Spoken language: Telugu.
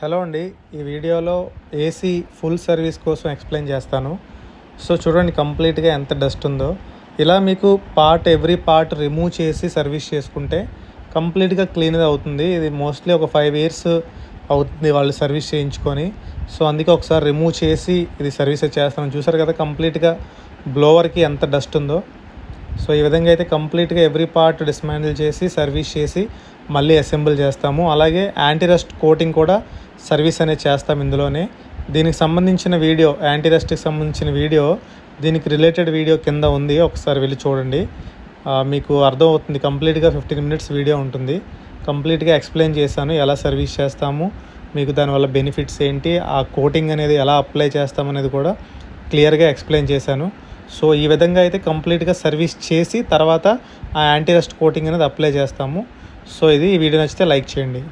హలో అండి ఈ వీడియోలో ఏసీ ఫుల్ సర్వీస్ కోసం ఎక్స్ప్లెయిన్ చేస్తాను. సో చూడండి కంప్లీట్గా ఎంత డస్ట్ ఉందో. ఇలా మీకు పార్ట్ ఎవ్రీ పార్ట్ రిమూవ్ చేసి సర్వీస్ చేసుకుంటే కంప్లీట్గా క్లీన్గా అవుతుంది. ఇది మోస్ట్లీ ఒక ఫైవ్ ఇయర్స్ అవుతుంది వాళ్ళు సర్వీస్ చేయించుకొని. సో అందుకే ఒకసారి రిమూవ్ చేసి ఇది సర్వీస్ చేస్తాను. చూసారు కదా కంప్లీట్గా బ్లోవర్కి ఎంత డస్ట్ ఉందో. సో ఈ విధంగా అయితే కంప్లీట్గా ఎవ్రీ పార్ట్ డిస్మాండిల్ చేసి సర్వీస్ చేసి మళ్ళీ అసెంబుల్ చేస్తాము. అలాగే యాంటీ రస్ట్ కోటింగ్ కూడా సర్వీస్ అనేది చేస్తాం ఇందులోనే. దీనికి సంబంధించిన వీడియో యాంటీ రస్ట్కి సంబంధించిన వీడియో దీనికి రిలేటెడ్ వీడియో కింద ఉంది. ఒకసారి వెళ్ళి చూడండి. మీకు అర్థం అవుతుంది కంప్లీట్గా ఫిఫ్టీన్ మినిట్స్ వీడియో ఉంటుంది. కంప్లీట్గా ఎక్స్ప్లెయిన్ చేశాను ఎలా సర్వీస్ చేస్తాము మీకు దానివల్ల బెనిఫిట్స్ ఏంటి ఆ కోటింగ్ అనేది ఎలా అప్లై చేస్తామనేది కూడా క్లియర్గా ఎక్స్ప్లెయిన్ చేశాను. సో ఈ విధంగా అయితే కంప్లీట్గా సర్వీస్ చేసి తర్వాత ఆ యాంటీ రస్ట్ కోటింగ్ అనేది అప్లై చేస్తాము. సో ఇది ఈ వీడియో నచ్చితే లైక్ చేయండి.